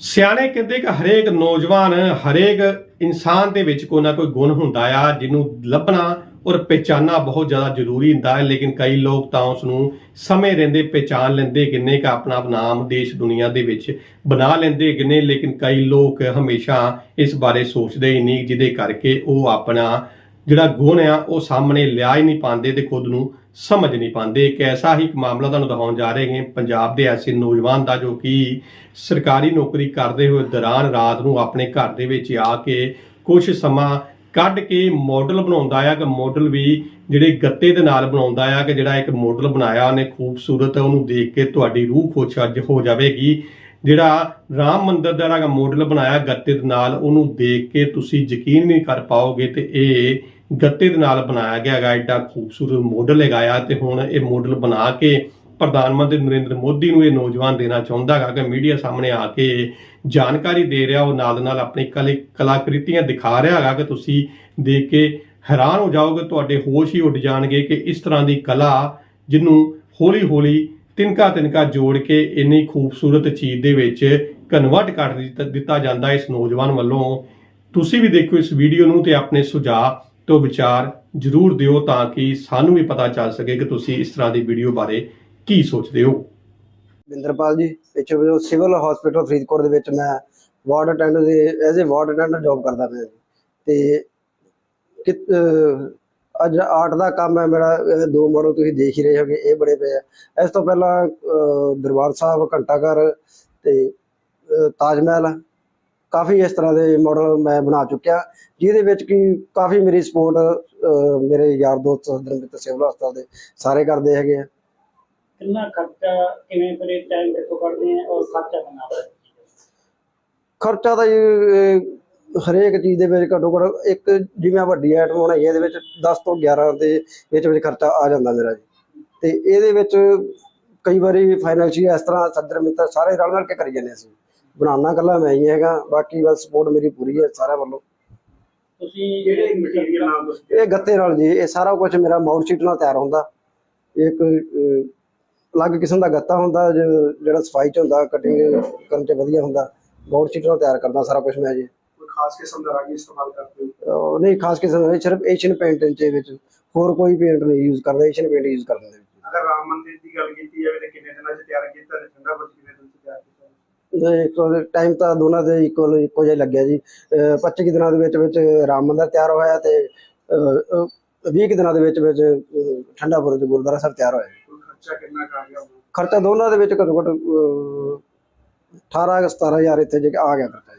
ਸਿਆਣੇ ਕਹਿੰਦੇ ਕਿ ਹਰੇਕ ਨੌਜਵਾਨ, ਹਰੇਕ ਇਨਸਾਨ ਦੇ ਵਿੱਚ ਕੋਈ ਨਾ ਕੋਈ ਗੁਣ ਹੁੰਦਾ ਆ, ਜਿਹਨੂੰ ਲੱਭਣਾ ਔਰ ਪਹਿਚਾਨਣਾ ਬਹੁਤ ਜ਼ਿਆਦਾ ਜ਼ਰੂਰੀ ਹੁੰਦਾ ਹੈ, ਲੇਕਿਨ ਕਈ ਲੋਕ ਤਾਂ ਉਸ ਨੂੰ ਸਮੇਂ ਰਹਿੰਦੇ, ਪਹਿਚਾਨ ਲੈਂਦੇ, ਕਿੰਨੇ ਕਾ ਆਪਣਾ ਨਾਮ ਦੇਸ਼ ਦੁਨੀਆ ਦੇ ਵਿੱਚ ਬਣਾ ਲੈਂਦੇ ਕਿੰਨੇ ਲੇਕਿਨ ਕਈ ਲੋਕ ਹਮੇਸ਼ਾ ਇਸ ਬਾਰੇ ਸੋਚਦੇ ਹੀ ਨਹੀਂ, ਜਿਹਦੇ ਕਰਕੇ ਉਹ ਆਪਣਾ ਜਿਹੜਾ ਗੁਣ ਆ, ਉਹ ਸਾਹਮਣੇ ਲਿਆ ਹੀ ਨਹੀਂ ਪਾਉਂਦੇ ਤੇ ਖੁਦ ਨੂੰ ਸਮਝ ਨਹੀਂ ਪਾਉਂਦੇ। ਇੱਕ ਐਸਾ ਹੀ ਇੱਕ ਮਾਮਲਾ ਤੁਹਾਨੂੰ ਦਿਖਾਉਣ ਜਾ ਰਹੇ ਹਾਂ। ਪੰਜਾਬ ਦੇ ਐਸੇ ਨੌਜਵਾਨ ਦਾ ਜੋ ਕਿ ਸਰਕਾਰੀ ਨੌਕਰੀ ਕਰਦੇ ਹੋਏ ਦੌਰਾਨ ਰਾਤ ਨੂੰ ਆਪਣੇ ਘਰ ਦੇ ਵਿੱਚ ਆ ਕੇ ਕੁਝ ਸਮਾਂ ਕੱਢ ਕੇ ਮਾਡਲ ਬਣਾਉਂਦਾ ਆ, ਕਿ ਮਾਡਲ ਵੀ ਜਿਹੜੇ ਗੱਤੇ ਦੇ ਨਾਲ ਬਣਾਉਂਦਾ ਆ, ਕਿ ਜਿਹੜਾ ਇੱਕ ਮਾਡਲ ਬਣਾਇਆ, ਉਹਨੇ ਖੂਬਸੂਰਤ ਉਹਨੂੰ ਦੇਖ ਕੇ ਤੁਹਾਡੀ ਰੂਹ ਖੁਸ਼ ਅੱਜ ਹੋ ਜਾਵੇਗੀ। ਜਿਹੜਾ ਰਾਮ ਮੰਦਰ ਦਾ ਜਿਹੜਾ ਮਾਡਲ ਬਣਾਇਆ ਗੱਤੇ ਦੇ ਨਾਲ, ਉਹਨੂੰ ਦੇਖ ਕੇ ਤੁਸੀਂ ਯਕੀਨ ਨਹੀਂ ਕਰ ਪਾਓਗੇ ਤੇ ਇਹ ਗੱਤੇ ਦੇ ਨਾਲ ਬਣਾਇਆ ਗਿਆ ਹੈਗਾ ਐਡਾ ਖੂਬਸੂਰਤ ਮਾਡਲ ਹੈਗਾ ਆ ਤੇ ਹੁਣ ਇਹ ਮਾਡਲ ਬਣਾ ਕੇ ਪ੍ਰਧਾਨ ਮੰਤਰੀ ਨਰਿੰਦਰ ਮੋਦੀ ਨੂੰ ਇਹ ਨੌਜਵਾਨ ਦੇਣਾ ਚਾਹੁੰਦਾ ਹੈਗਾ ਕਿ ਮੀਡੀਆ ਸਾਹਮਣੇ ਆ ਕੇ ਜਾਣਕਾਰੀ ਦੇ ਰਿਹਾ, ਉਹ ਨਾਲ ਨਾਲ ਆਪਣੀ ਕਲੇ, ਕਲਾਕ੍ਰਿਤੀਆਂ ਦਿਖਾ ਰਿਹਾ ਹੈਗਾ ਕਿ ਤੁਸੀਂ ਦੇਖ ਕੇ ਹੈਰਾਨ ਹੋ ਜਾਓਗੇ, ਤੁਹਾਡੇ ਹੋਸ਼ ਹੀ ਉੱਡ ਜਾਣਗੇ ਕਿ ਇਸ ਤਰ੍ਹਾਂ ਦੀ ਕਲਾ ਜਿਹਨੂੰ ਹੌਲੀ ਹੌਲੀ ਤਿਨਕਾ ਤਿੰਨਕਾ ਜੋੜ ਕੇ ਇੰਨੀ ਖੂਬਸੂਰਤ ਚੀਜ਼ ਦੇ ਵਿੱਚ ਕਨਵਰਟ ਕਰ ਦਿੱਤਾ- ਦਿੱਤਾ ਜਾਂਦਾ ਇਸ ਨੌਜਵਾਨ ਵੱਲੋਂ। ਤੁਸੀਂ ਵੀ ਦੇਖੋ ਇਸ ਵੀਡੀਓ ਨੂੰ ਤੇ ਆਪਣੇ ਸੁਝਾਅ ਤੋਂ ਵਿਚਾਰ ਜ਼ਰੂਰ ਦਿਓ ਤਾਂ ਕਿ ਸਾਨੂੰ ਵੀ ਪਤਾ ਚੱਲ ਸਕੇ ਕਿ ਤੁਸੀਂ ਇਸ ਤਰ੍ਹਾਂ ਦੀ ਵੀਡੀਓ ਬਾਰੇ ਕੀ ਸੋਚਦੇ ਹੋ। ਬਿੰਦਰਪਾਲ ਜੀ ਪਿੱਛੇ ਜੋ ਸਿਵਲ ਹਸਪੀਟਲ ਫਰੀਦਕੋਟ ਦੇ ਵਿੱਚ ਮੈਂ ਵਾਰਡ ਅਟੈਂਡੈਂਟ ਦੇ, as a ward attendant job ਕਰਦਾ ਪਿਆ ਜੀ। ਤੇ ਕਿ ਅੱਜ ਆਰਟ ਦਾ ਕੰਮ ਹੈ ਮੇਰਾ ਦੋ ਮਾਡਲ ਤੁਸੀਂ ਦੇਖ ਹੀ ਰਹੇ ਹੋਗੇ, ਇਹ ਬੜੇ ਪਏ ਆ। ਇਸ ਤੋਂ ਪਹਿਲਾਂ ਦਰਬਾਰ ਸਾਹਿਬ ਘੰਟਾਘਰ ਤੇ ਤਾਜ ਮਹਿਲ ਕਾਫੀ ਇਸ ਤਰ੍ਹਾਂ ਦੇ ਮਾਡਲ ਮੈਂ ਬਣਾ ਚੁੱਕਿਆ ਜਿਹਦੇ ਵਿੱਚ ਕਿ ਕਾਫੀ ਮੇਰੀ ਸਪੋਰਟ ਮੇਰੇ ਯਾਰ ਦੋਸਤ ਸਦਰ ਸਿਵਲ ਹਸਪਤਾਲ ਦੇ ਸਾਰੇ ਕਰਦੇ ਹੈਗੇ ਆ। ਕਿੰਨਾ ਖਰਚਾ ਕਿਵੇਂ ਫਿਰ ਟਾਈਮ ਕਿੱਥੋਂ ਕੱਢਦੇ ਆ ਔਰ ਖਰਚਾ ਕਿੰਨਾ ਖਰਚਾ ਤਾਂ ਹਰੇਕ ਚੀਜ਼ ਦੇ ਵਿੱਚ ਘੱਟੋ ਘੱਟ ਇੱਕ ਜਿਵੇਂ ਵੱਡੀ ਆਈਟਮ ਬਣਾਈ ਇਹਦੇ ਵਿੱਚ 10 ਤੋਂ 11 ਦੇ ਵਿੱਚ ਵਿੱਚ ਖਰਚਾ ਆ ਜਾਂਦਾ ਮੇਰਾ ਜੀ। ਤੇ ਇਹਦੇ ਵਿੱਚ ਕਈ ਵਾਰੀ ਫਾਈਨੈਂਸ਼ੀਅਲ ਇਸ ਤਰ੍ਹਾਂ ਸੱਜਰ ਮਿੱਤਰ ਸਾਰੇ ਰਲ ਮਿਲ ਕੇ ਕਰੀ ਜਾਂਦੇ ਅਸੀਂ। ਬਣਾਉਣਾ ਕੱਲਾ ਮੈਂ ਹੀ ਹੈਗਾ ਬਾਕੀ ਬਸ ਸਪੋਰਟ ਮੇਰੀ ਪੂਰੀ ਹੈ ਸਾਰਿਆਂ ਵੱਲੋਂ। ਤੁਸੀਂ ਜਿਹੜੇ ਮਟੀਰੀਅਲ ਨਾਲ ਤੁਸੀਂ ਇਹ ਗੱਤੇ ਨਾਲ ਜੀ ਇਹ ਸਾਰਾ ਕੁਝ ਮੇਰਾ ਮਾਊਟ ਸ਼ੀਟ ਨਾਲ ਤਿਆਰ ਹੁੰਦਾ। ਇੱਕ ਅਹ, ਅਲੱਗ ਕਿਸਮ ਦਾ ਗੱਤਾ ਹੁੰਦਾ ਜਿਹੜਾ ਸਫ਼ਾਈ ਚ ਹੁੰਦਾ ਕਟਿੰਗ ਕਰਨ ਚ ਵਧੀਆ ਹੁੰਦਾ। ਮਾਊਟ ਸ਼ੀਟ ਨਾਲ ਤਿਆਰ ਕਰਦਾ ਸਾਰਾ ਕੁਝ ਮੈਂ ਜੀ। ਕੋਈ ਖਾਸ ਕਿਸਮ ਦਾ ਰੰਗ ਇਸਤੇਮਾਲ ਕਰਦੇ ਹੋ? ਨਹੀਂ ਖਾਸ ਕਿਸਮ ਦਾ ਸਿਰਫ ਏਸ਼ੀਅਨ ਪੇਂਟ ਦੇ ਵਿੱਚ। ਹੋਰ ਕੋਈ ਪੇਂਟ ਨਹੀਂ ਯੂਜ਼ ਕਰਦਾ ਏਸ਼ੀਅਨ ਪੇਂਟ ਯੂਜ਼ ਕਰਦੇ ਨੇ। ਅਗਰ ਰਾਮ ਮੰਦਿਰ ਦੀ ਗੱਲ ਕੀਤੀ ਜਾਵੇ ਤਾਂ ਕਿੰਨੇ ਦਿਨਾਂ 'ਚ ਤਿਆਰ ਕੀਤਾ ਤੇ ਠੰਡਾ ਬੁਰਜ ਕਿੰਨੇ ਦਿਨ 'ਚ ਤਿਆਰ ਕੀਤਾ ਤੇ ਇੱਕ ਟਾਈਮ ਤਾਂ ਦੋਨਾਂ ਦੇ ਇਕੁਅਲ ਇੱਕੋ ਜਿਹਾ ਹੀ ਲੱਗਿਆ ਜੀ। ਅਹ 25 ਕੁ ਦਿਨਾਂ ਦੇ ਵਿੱਚ ਵਿੱਚ ਰਾਮ ਮੰਦਿਰ ਤਿਆਰ ਹੋਇਆ ਤੇ ਅਹ, ਅਹ, 20 ਕੁ ਦਿਨਾਂ ਦੇ ਵਿੱਚ ਵਿੱਚ ਠੰਡਾ ਬੁਰਜ ਗੁਰਦੁਆਰਾ ਸਾਹਿਬ ਤਿਆਰ ਹੋਇਆ। ਖਰਚਾ ਕਿੰਨਾ ਕੁ ਆ ਗਿਆ? ਖਰਚਾ ਦੋਨਾਂ ਦੇ ਵਿੱਚ ਘੱਟੋ ਘੱਟ ਅਹ, 18 ਕੁ 17000 ਇੱਥੇ ਜੇ ਆ ਗਿਆ ਖਰਚਾ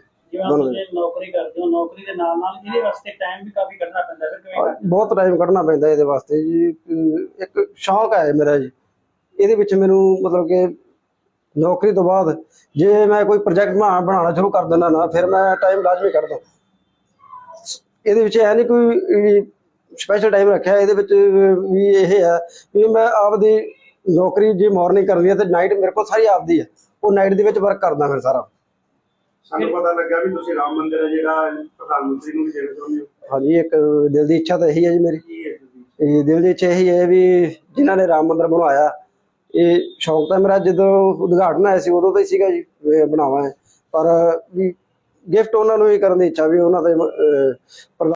ਨੌਕਰੀ ਕਰਦੇ ਹੋ ਨੌਕਰੀ ਦੇ ਨਾਲ ਨਾਲ ਇਹਦੇ ਵਾਸਤੇ ਟਾਈਮ ਵੀ ਕਾਫੀ ਕੱਢਣਾ ਪੈਂਦਾ ਫਿਰ ਕਿਵੇਂ ਕਰਦੇ ਹੋ? ਬਹੁਤ ਟਾਈਮ ਕੱਢਣਾ ਪੈਂਦਾ ਇਹਦੇ ਵਾਸਤੇ ਜੀ। ਇੱਕ- ਇੱਕ ਸ਼ੌਂਕ ਹੈ ਮੇਰਾ ਜੀ। ਇਹਦੇ ਵਿੱਚ ਮੈਨੂੰ ਮਤਲਬ ਕਿ ਨੌਕਰੀ ਤੋਂ ਬਾਅਦ ਜੇ ਮੈਂ ਕੋਈ ਪ੍ਰੋਜੈਕਟ ਬਣਾਉਣਾ ਸ਼ੁਰੂ ਕਰ ਦਿੰਦਾ ਨਾ ਫਿਰ ਮੈਂ ਟਾਈਮ ਲਾਜ਼ਮੀ ਕੱਢਦਾ ਇਹਦੇ ਵਿੱਚ ਇਹ ਨਹੀਂ ਕੋਈ ਸਪੈਸ਼ਲ ਟਾਈਮ ਰੱਖਿਆ ਇਹਦੇ ਵਿੱਚ ਵੀ ਇਹ ਹੈ ਵੀ ਮੈਂ ਆਪਦੀ ਨੌਕਰੀ ਜੇ ਮਾਰਨਿੰਗ ਕਰਨੀ ਹੈ ਤੇ ਨਾਈਟ ਮੇਰੇ ਕੋਲ ਸਾਰੀ ਆਪਦੀ ਹੈ। ਉਹ ਨਾਈਟ ਦੇ ਵਿੱਚ ਵਰਕ ਕਰਦਾ ਫਿਰ ਸਾਰਾ। ਸਾਨੂੰ ਪਤਾ ਲੱਗਾ ਵੀ ਤੁਸੀਂ ਰਾਮ ਮੰਦਿਰ ਹੈ ਜਿਹੜਾ ਪ੍ਰਧਾਨ ਮੰਤਰੀ ਨੂੰ ਦੇਣਾ ਚਾਹੁੰਦੇ ਹੋ। ਹਾਂਜੀ ਇੱਕ ਦਿਲ ਦੀ ਇੱਛਾ ਤਾਂ ਇਹੀ ਹੈ ਜੀ ਮੇਰੀ। ਇਹ ਦਿਲ ਦੀ ਇੱਛਾ ਇਹੀ ਹੈ ਵੀ ਜਿਨ੍ਹਾਂ ਨੇ ਰਾਮ ਮੰਦਿਰ ਬਣਵਾਇਆ ਇਹ ਸ਼ੌਕ ਤਾਂ ਮੇਰਾ ਜਦੋਂ ਉਦਘਾਟਨ ਆਇਆ ਸੀ ਉਦੋਂ ਤੋਂ ਹੀ ਸੀਗਾ ਜੀ ਵੀ ਬਣਾਵਾਂ ਪਰ ਵੀ ਗਿਫਟ ਉਹਨਾਂ ਨੂੰ ਹੀ ਕਰਨ ਦੀ ਇੱਛਾ ਵੀ ਉਹਨਾਂ ਦੇ